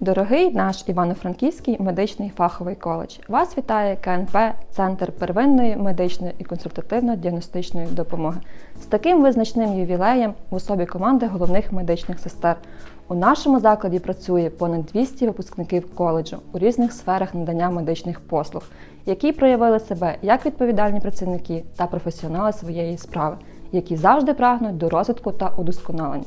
Дорогий наш Івано-Франківський медичний фаховий коледж. Вас вітає КНП Центр первинної медичної і консультативно-діагностичної допомоги з таким визначним ювілеєм в особі команди головних медичних сестер. У нашому закладі працює понад 200 випускників коледжу у різних сферах надання медичних послуг, які проявили себе як відповідальні працівники та професіонали своєї справи, які завжди прагнуть до розвитку та удосконалення.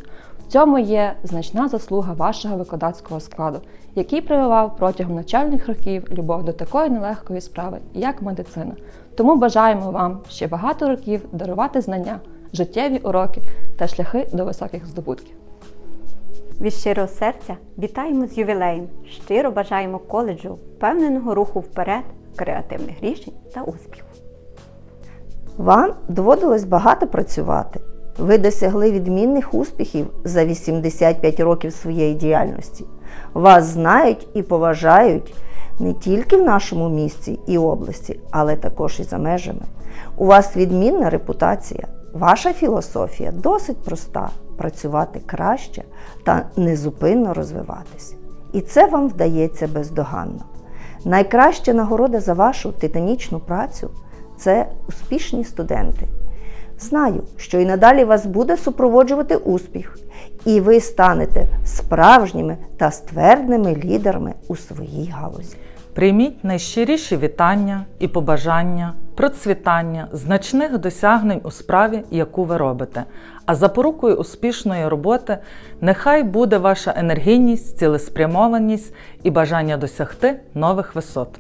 Цьому є значна заслуга вашого викладацького складу, який прививав протягом навчальних років любов до такої нелегкої справи, як медицина. Тому бажаємо вам ще багато років дарувати знання, життєві уроки та шляхи до високих здобутків. Від щирого серця вітаємо з ювілеєм. Щиро бажаємо коледжу впевненого руху вперед, креативних рішень та успіху. Вам доводилось багато працювати. Ви досягли відмінних успіхів за 85 років своєї діяльності. Вас знають і поважають не тільки в нашому місті і області, але також і за межами. У вас відмінна репутація. Ваша філософія досить проста працювати краще та незупинно розвиватись. І це вам вдається бездоганно. Найкраща нагорода за вашу титанічну працю це успішні студенти. Знаю, що і надалі вас буде супроводжувати успіх, і ви станете справжніми та ствердними лідерами у своїй галузі. Прийміть найщиріші вітання і побажання, процвітання, значних досягнень у справі, яку ви робите. А запорукою успішної роботи нехай буде ваша енергійність, цілеспрямованість і бажання досягти нових висот.